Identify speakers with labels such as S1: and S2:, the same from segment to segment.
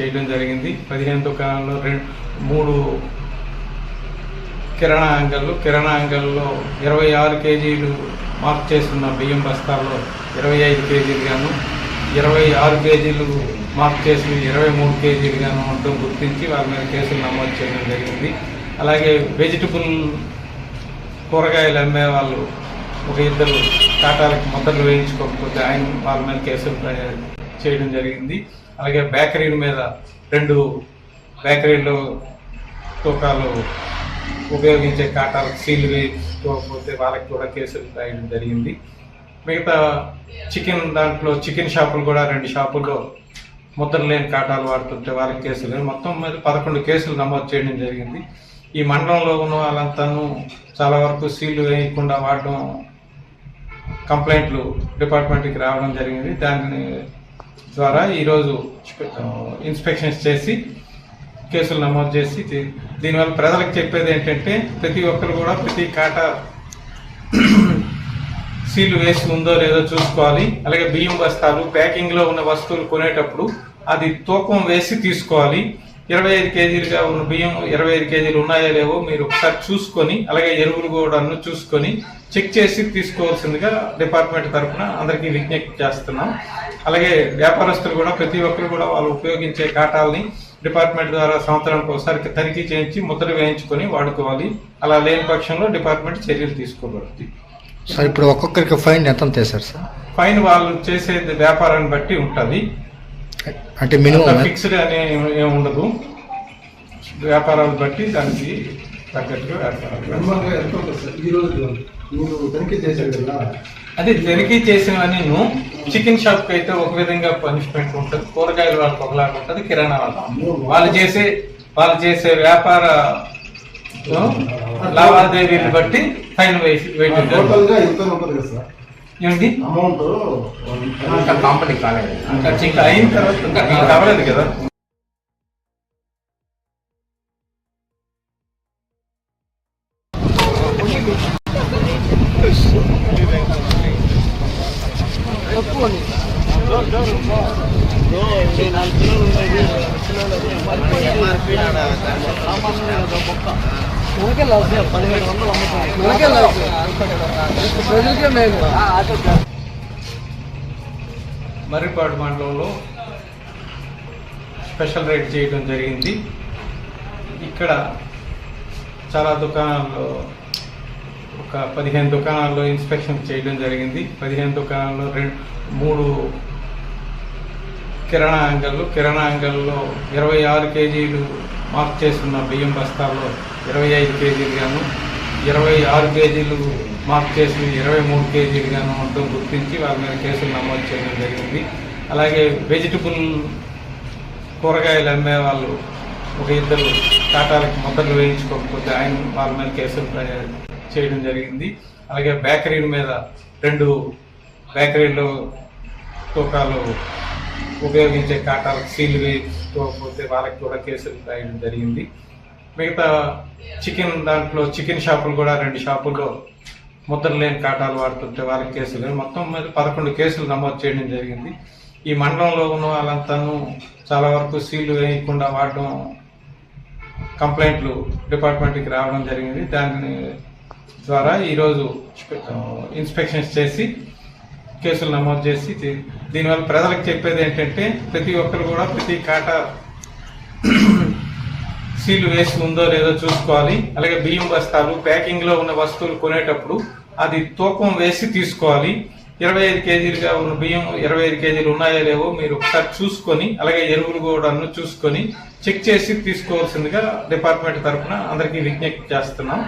S1: చేయడం జరిగింది. పదిహేను దుకాణాల్లో రెండు మూడు కిరాణా అంగళ్ళు కిరాణా అంగల్లో ఇరవై ఆరు కేజీలు మార్క్ చేస్తున్న బియ్యం బస్తాల్లో ఇరవై ఐదు కేజీలు గాను ఇరవై ఆరు కేజీలు మార్క్ చేసి ఇరవై మూడు కేజీలు గాను ఉండటం గుర్తించి వాళ్ళ మీద కేసులు నమోదు చేయడం జరిగింది. అలాగే వెజిటబుల్ కూరగాయలు అమ్మే వాళ్ళు ఒక ఇద్దరు టాటాలకు ముద్రలు వేయించుకోకపోతే ఆయన వాళ్ళ మీద కేసులు చేయడం జరిగింది. అలాగే బేకరీల మీద రెండు బేకరీలో తూకాలు ఉపయోగించే కాటాలకు సీల్ వేయకపోతే వాళ్ళకి కూడా కేసులు రాయడం జరిగింది. మిగతా చికెన్ దాంట్లో చికెన్ షాపులు కూడా రెండు షాపుల్లో ముద్ర లేని కాటాలు వాడుతుంటే వాళ్ళకి కేసులు మొత్తం మీద పదకొండు కేసులు నమోదు చేయడం జరిగింది. ఈ మండలంలో ఉన్న వాళ్ళంతాను చాలా వరకు సీలు వేయకుండా వాడడం కంప్లైంట్లు డిపార్ట్మెంట్కి రావడం జరిగింది. దాన్ని ద్వారా ఈరోజు ఇన్స్పెక్షన్స్ చేసి కేసులు నమోదు చేసి దీనివల్ల ప్రజలకు చెప్పేది ఏంటంటే ప్రతి ఒక్కరు కూడా ప్రతి కాటా సీలు వేసి ఉందో లేదో చూసుకోవాలి. అలాగే బియ్యం బస్తాలు ప్యాకింగ్లో ఉన్న వస్తువులు కొనేటప్పుడు అది తూకం వేసి తీసుకోవాలి. ఇరవై ఐదు కేజీలుగా ఉన్న బియ్యం ఇరవై ఐదు కేజీలు ఉన్నాయో లేవో మీరు ఒకసారి చూసుకొని అలాగే ఎరువులు కూడా చూసుకొని చెక్ చేసి తీసుకోవాల్సిందిగా డిపార్ట్మెంట్ తరఫున అందరికీ విజ్ఞప్తి చేస్తున్నాం. అలాగే వ్యాపారస్తులు కూడా ప్రతి ఒక్కరు కూడా వాళ్ళు ఉపయోగించే కాటాలని డిపార్ట్మెంట్ ద్వారా సంవత్సరానికి ఒకసారి తనిఖీ చేయించి ముద్ర వేయించుకొని వాడుకోవాలి. అలా లేని పక్షంలో డిపార్ట్మెంట్ చర్యలు తీసుకోబడుతుంది.
S2: సార్ ఇప్పుడు ఒక్కొక్కరికి ఫైన్ ఎంత సార్?
S1: ఫైన్ వాళ్ళు చేసే వ్యాపారాన్ని బట్టి ఉంటది.
S2: అంటే మినిమం
S1: ఫిక్స్డ్ అనే ఏమి ఉండదు. వ్యాపారాలు బట్టి దానికి తగ్గట్టుగా వ్యాపారాలు
S3: తనిఖీ చేశారు కదా?
S1: అది తనిఖీ చేసినవన్నీ చికెన్ షాప్కి అయితే ఒక విధంగా పనిష్మెంట్ ఉంటుంది. కూరగాయలు వాళ్ళకి ఒకలాగా ఉంటుంది కిరాణా వాళ్ళు. వాళ్ళు చేసే వాళ్ళు చేసే వ్యాపార లావాదేవీలు బట్టి ఫైన్ వేసి వేయటం
S3: ఉంటుంది
S1: ఏమిటి
S3: అమౌంట్
S4: ఇంకా కంపెనీ కాలేదు.
S1: ఇంకా అయిన తర్వాత ఇంకా కదా మర్రిపాడు మండలంలో స్పెషల్ రైడ్ చేయడం జరిగింది. ఇక్కడ చాలా దుకాణాల్లో ఒక పదిహేను దుకాణాల్లో ఇన్స్పెక్షన్ చేయడం జరిగింది. పదిహేను దుకాణాల్లో రెండు మూడు కిరాణా అంగళ్ళు కిరాణా అంగల్లో ఇరవై ఆరు కేజీలు మార్క్ చేస్తున్న బియ్యం బస్తాల్లో ఇరవై ఐదు కేజీలు గాను ఇరవై ఆరు కేజీలు మార్క్ చేసి ఇరవై మూడు కేజీలు గాను ఉండటం గుర్తించి వాళ్ళ మీద కేసులు నమోదు చేయడం జరిగింది. అలాగే వెజిటబుల్ కూరగాయలు అమ్మే వాళ్ళు ఒక ఇద్దరు టాటాలకు మొదలు వేయించుకోకపోతే ఆయన వాళ్ళ మీద కేసులు చేయడం జరిగింది. అలాగే బేకరీల మీద రెండు బేకరీలో తూకాలు ఉపయోగించే కాటాలకు సీలు వేయించుకోకపోతే వాళ్ళకి కూడా కేసులు రాయడం జరిగింది. మిగతా చికెన్ దాంట్లో చికెన్ షాపులు కూడా రెండు షాపుల్లో ముద్ర లేని కాటాలు వాడుతుంటే వాళ్ళకి కేసులు. మొత్తం మీద పదకొండు కేసులు నమోదు చేయడం జరిగింది. ఈ మండలంలో ఉన్న వాళ్ళంతాను చాలా వరకు సీలు వేయకుండా వాడడం కంప్లైంట్లు డిపార్ట్మెంట్కి రావడం జరిగింది. దాని ద్వారా ఈరోజు ఇన్స్పెక్షన్స్ చేసి కేసులు నమోదు చేసి దీనివల్ల ప్రజలకు చెప్పేది ఏంటంటే ప్రతి ఒక్కరు కూడా ప్రతి కాటా సీలు వేసి ఉందో లేదో చూసుకోవాలి. అలాగే బియ్యం బస్తాలు ప్యాకింగ్లో ఉన్న వస్తువులు కొనేటప్పుడు అది తూకం వేసి తీసుకోవాలి. ఇరవై ఐదు కేజీలుగా ఉన్న బియ్యం ఇరవై ఐదు కేజీలు ఉన్నాయో లేవో మీరు ఒకసారి చూసుకొని అలాగే ఎరువులు కూడా చూసుకొని చెక్ చేసి తీసుకోవాల్సిందిగా డిపార్ట్మెంట్ తరఫున అందరికీ విజ్ఞప్తి చేస్తున్నాం.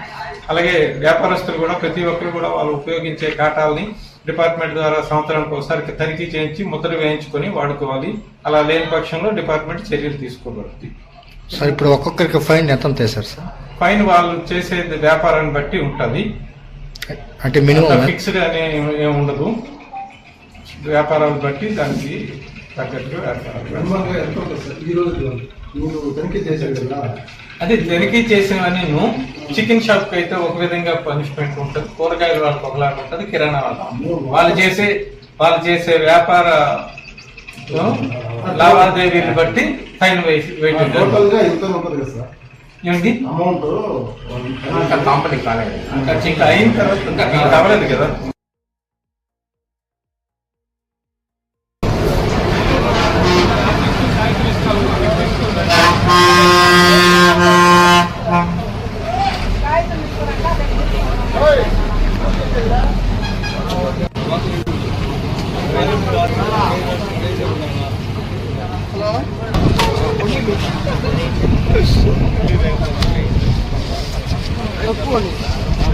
S1: అలాగే వ్యాపారస్తులు కూడా ప్రతి ఒక్కరు కూడా వాళ్ళు ఉపయోగించే కాటాలని డిపార్ట్మెంట్ ద్వారా సంవత్సరానికి ఒకసారి తనిఖీ చేయించి ముద్ర వేయించుకొని వాడుకోవాలి. అలా లేని పక్షంలో డిపార్ట్మెంట్ చర్యలు తీసుకోబడుతుంది.
S2: సార్ ఇప్పుడు ఒక్కొక్కరికి ఫైన్ ఎంత చేశారు సార్?
S1: ఫైన్ వాళ్ళు చేసే వ్యాపారాన్ని బట్టి ఉంటది.
S2: అంటే మినిమం
S1: ఫిక్స్డ్ అనే ఏమి ఉండదు. వ్యాపారాలు బట్టి దానికి తగ్గట్టుగా అదే తనిఖీ చేసినవన్నీ చికెన్ షాప్కి అయితే ఒక విధంగా పనిష్మెంట్ ఉంటుంది. కూరగాయలు వాళ్ళకి ఒకలాగా ఉంటుంది కిరాణా వాళ్ళు. వాళ్ళు చేసే వాళ్ళు చేసే వ్యాపార లావాదేవీలు బట్టి ఫైన్
S3: కదా
S1: ఏమిటి?
S3: అమౌంట్
S4: ఇంకా కంపెనీ కాలేదు.
S1: ఇంకా ఇంకా అయిన తర్వాత ఇంకా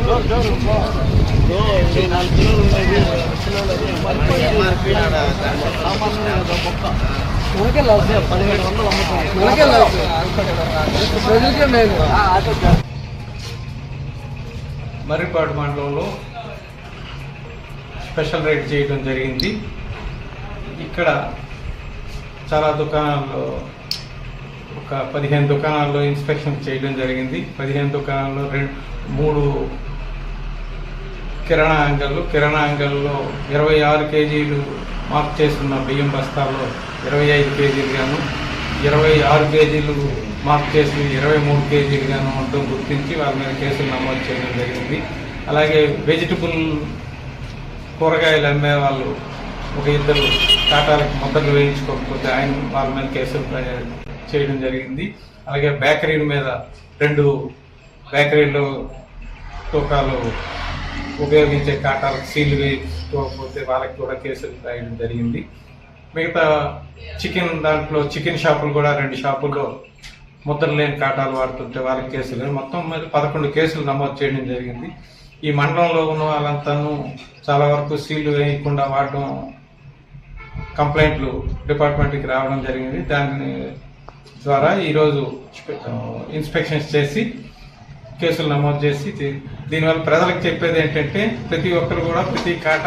S1: ఇంకా అవ్వలేదు మర్రిపాడు మండలంలో స్పెషల్ రేట్ చేయడం జరిగింది. ఇక్కడ చాలా దుకాణాల్లో ఒక పదిహేను దుకాణాల్లో ఇన్స్పెక్షన్ చేయడం జరిగింది. పదిహేను దుకాణాల్లో రెండు మూడు కిరాణా అంగళ్ళు కిరాణా అంగల్లో ఇరవై ఆరు కేజీలు మార్క్ చేస్తున్న బియ్యం బస్తాల్లో ఇరవై ఐదు కేజీలు గాను ఇరవై ఆరు కేజీలు మార్క్ చేసి ఇరవై మూడు కేజీలు గాను ఉండటం గుర్తించి వాళ్ళ మీద కేసులు నమోదు చేయడం జరిగింది. అలాగే వెజిటబుల్ కూరగాయలు అమ్మే వాళ్ళు ఒక ఇద్దరు టాటాలకు ముద్దలు వేయించుకోకపోతే ఆయన వాళ్ళ మీద కేసులు చేయడం జరిగింది. అలాగే బేకరీల మీద రెండు బేకరీలో తూకాలు ఉపయోగించే కాటాలకు సీల్ వేసుకోకపోతే వాళ్ళకి కూడా కేసులు రాయడం జరిగింది. మిగతా చికెన్ దాంట్లో చికెన్ షాపులు కూడా రెండు షాపుల్లో ముద్ర లేని కాటాలు వాడుతుంటే వాళ్ళకి కేసులు మొత్తం మీద పదకొండు కేసులు నమోదు చేయడం జరిగింది. ఈ మండలంలో ఉన్న వాళ్ళంతాను చాలా వరకు సీలు వేయకుండా వాడడం కంప్లైంట్లు డిపార్ట్మెంట్కి రావడం జరిగింది. దాని ద్వారా ఈరోజు ఇన్స్పెక్షన్స్ చేసి కేసులు నమోదు చేసి దీనివల్ల ప్రజలకు చెప్పేది ఏంటంటే ప్రతి ఒక్కరు కూడా ప్రతి కాట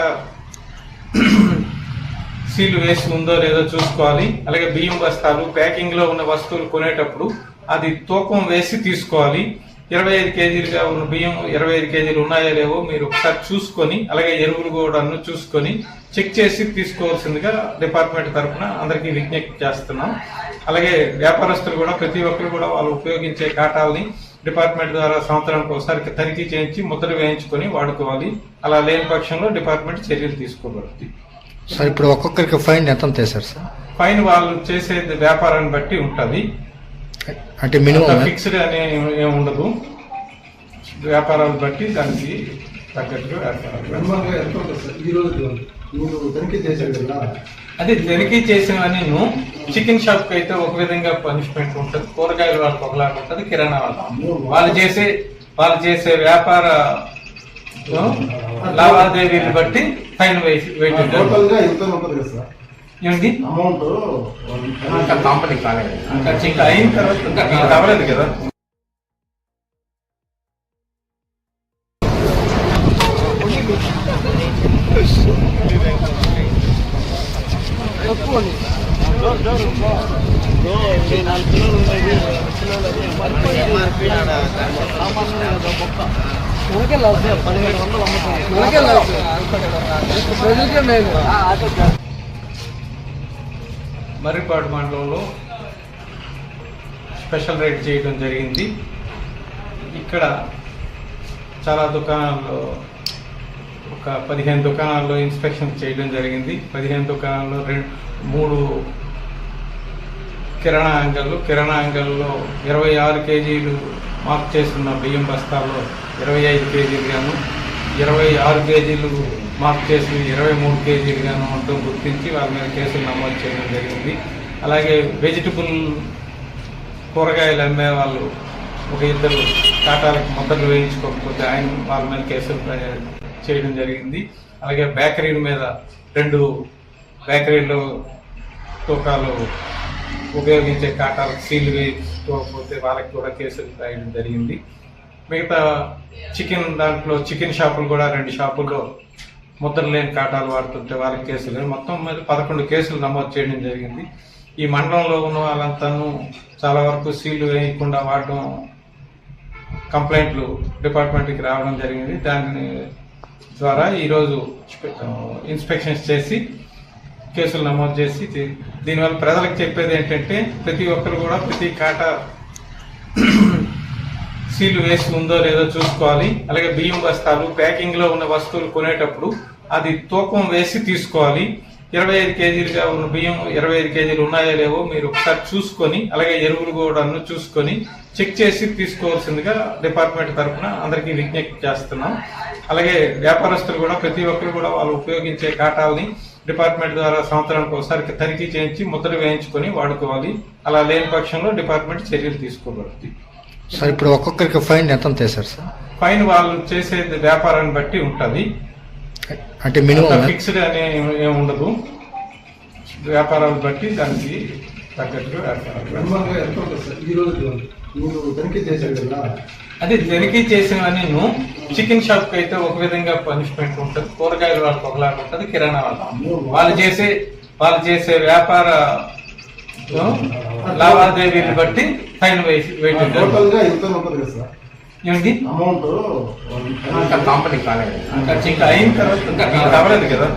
S1: సీలు వేసి ఉందో లేదో చూసుకోవాలి. అలాగే బియ్యం బస్తాలు ప్యాకింగ్లో ఉన్న వస్తువులు కొనేటప్పుడు అది తూకం వేసి తీసుకోవాలి. ఇరవై ఐదు కేజీలుగా ఉన్న బియ్యం ఇరవై ఐదు కేజీలు ఉన్నాయో లేవో మీరు ఒకసారి చూసుకొని అలాగే ఎరువులు కూడా చూసుకొని చెక్ చేసి తీసుకోవాల్సిందిగా డిపార్ట్మెంట్ తరఫున అందరికీ విజ్ఞప్తి చేస్తున్నాం. అలాగే వ్యాపారస్తులు కూడా ప్రతి ఒక్కరు కూడా వాళ్ళు ఉపయోగించే కాటాలని డిపార్ట్మెంట్ ద్వారా సంవత్సరానికి ఒకసారి తనిఖీ చేయించి ముద్ర వేయించుకొని వాడుకోవాలి. అలా లేని పక్షంలో డిపార్ట్మెంట్ చర్యలు తీసుకోబడుతుంది.
S2: సార్ ఇప్పుడు ఒక్కొక్కరికి ఫైన్ ఎంత సార్ సార్?
S1: ఫైన్ వాళ్ళు చేసే వ్యాపారాన్ని బట్టి ఉంటది.
S2: అంటే మినిమం
S1: ఫిక్స్డ్ అనే ఏమి ఉండదు. వ్యాపారాలు బట్టి దానికి తగ్గట్టుగా వ్యాపారాలు
S3: ఈ రోజు మీరు తనిఖీ చేశారు కదా.
S1: అదే తనిఖీ చేసినవన్నీ చికెన్ షాప్కి అయితే ఒక విధంగా పనిష్మెంట్ ఉంటుంది. కూరగాయలు వాళ్ళకి ఒకలాగా ఉంటుంది కిరాణా వాళ్ళు. వాళ్ళు చేసే వాళ్ళు చేసే వ్యాపార లావాదేవీలు బట్టి ఫైన్ వేసి వేయటం
S3: కదా
S1: ఏమిటి?
S3: అమౌంట్
S4: ఇంకా కంపెనీ కాలేదు.
S1: ఇంకా ఇంకా అయిన తర్వాత ఇంకా కదా మర్రిపాడు మండలంలో స్పెషల్ రైడ్ చేయడం జరిగింది. ఇక్కడ చాలా దుకాణాల్లో ఒక పదిహేను దుకాణాల్లో ఇన్స్పెక్షన్ చేయడం జరిగింది. పదిహేను దుకాణాల్లో రెండు మూడు కిరాణా అంగళ్ళు. కిరాణా అంగల్లో ఇరవై ఆరు కేజీలు మార్క్ చేస్తున్న బియ్యం బస్తాల్లో ఇరవై ఐదు కేజీలు గాను ఇరవై ఆరు కేజీలు మార్క్ చేసి ఇరవై మూడు కేజీలు గాను అంటూ గుర్తించి వాళ్ళ మీద కేసులు నమోదు చేయడం జరిగింది. అలాగే వెజిటబుల్ కూరగాయలు అమ్మే వాళ్ళు ఒక ఇద్దరు టాటాలకు ముద్దలు వేయించుకోకపోతే ఆయన వాళ్ళ మీద కేసులు చేయడం జరిగింది. అలాగే బేకరీల మీద రెండు బేకరీలో తూకాలు ఉపయోగించే కాటాలు సీల్ వేసుకోకపోతే వాళ్ళకి కూడా కేసులు రాయడం జరిగింది. మిగతా చికెన్ దాంట్లో చికెన్ షాపులు కూడా రెండు షాపుల్లో ముద్ర లేని కాటాలు వాడుతుంటే వాళ్ళకి కేసులు మొత్తం మీద పదకొండు కేసులు నమోదు చేయడం జరిగింది. ఈ మండలంలో ఉన్న వాళ్ళంతాను చాలా వరకు సీలు వేయకుండా వాడడం కంప్లైంట్లు డిపార్ట్మెంట్కి రావడం జరిగింది. దాని ద్వారా ఈరోజు ఇన్స్పెక్షన్స్ చేసి కేసులు నమోదు చేసి దీనివల్ల ప్రజలకు చెప్పేది ఏంటంటే ప్రతి ఒక్కరు కూడా ప్రతి కాట సీలు వేసి ఉందో లేదో చూసుకోవాలి. అలాగే బియ్యం బస్తాలు ప్యాకింగ్లో ఉన్న వస్తువులు కొనేటప్పుడు అది తూకం వేసి తీసుకోవాలి. ఇరవై ఐదు కేజీలుగా ఉన్న బియ్యం ఇరవై ఐదు కేజీలు ఉన్నాయో లేవో మీరు ఒకసారి చూసుకొని అలాగే ఎరువులు కూడా చూసుకొని చెక్ చేసి తీసుకోవాల్సిందిగా డిపార్ట్మెంట్ తరఫున అందరికీ విజ్ఞప్తి చేస్తున్నాం. అలాగే వ్యాపారస్తులు కూడా ప్రతి ఒక్కరు కూడా వాళ్ళు ఉపయోగించే కాటాలని డిపార్ట్మెంట్ ద్వారా సంవత్సరానికి ఒకసారి తనిఖీ చేయించి ముద్ర వేయించుకొని వాడుకోవాలి. అలా లేని పక్షంలో డిపార్ట్మెంట్ చర్యలు తీసుకోబడుతుంది.
S2: సార్ ఇప్పుడు ఒక్కొక్కరికి ఫైన్ ఎంత చేశారు సార్?
S1: ఫైన్ వాళ్ళు చేసే వ్యాపారాన్ని బట్టి ఉంటది.
S2: అంటే మినిమం
S1: ఫిక్స్డ్ అనే ఏమి ఉండదు. వ్యాపారాలు బట్టి దానికి తగ్గట్టుగా వ్యాపారాలు.
S3: బ్రహ్మంగా ఎంత ఉంటుంది సార్. ఈ రోజుకి ఉంది. మీరు తనిఖీ చేశారు కదా
S1: అదే తనిఖీ చేసినవన్నీ చికెన్ షాప్కి అయితే ఒక విధంగా పనిష్మెంట్ ఉంటుంది. కూరగాయల వాళ్ళకి ఒకలాగా ఉంటుంది కిరాణా వాళ్ళకి వాళ్ళు చేసే వాళ్ళు చేసే వ్యాపార లావాదేవీలు బట్టి ఫైన్ ఏమిటి
S3: అమౌంట్
S4: ఇంకా కంపెనీ కాలేదు.
S1: ఇంకా అయిన తర్వాత ఇంకా అవ్వలేదు కదా.